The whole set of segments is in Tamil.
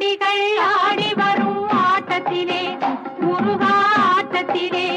ஆடிகள் ஆடி வரும் ஆட்டத்திலே முருகா ஆட்டத்திலே.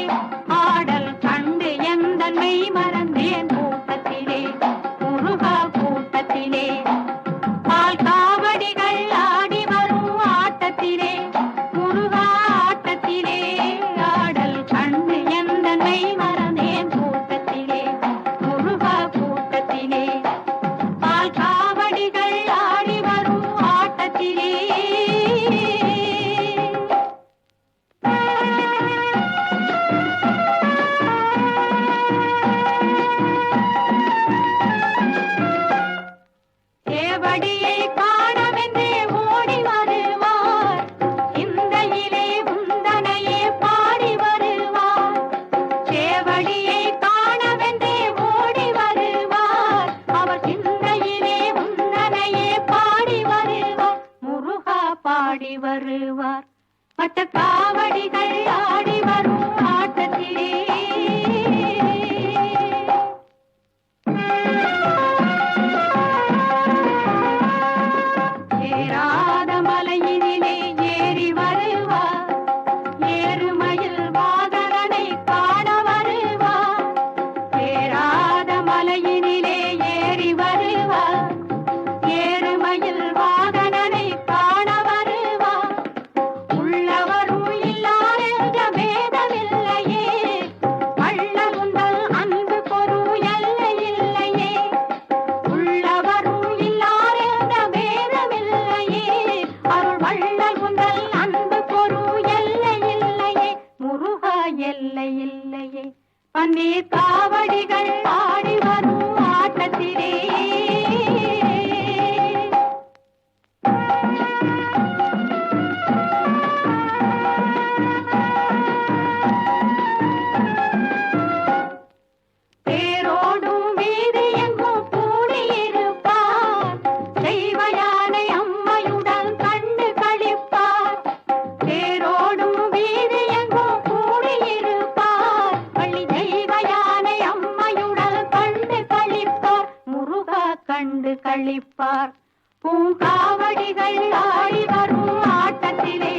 ஆடி வருவார். பட்ட காவடிகள் அன்னே காவடிகள் பாடி பொழுது கழிப்பார் பூங்காவடிகள் ஆடி வரும் ஆட்டத்திலே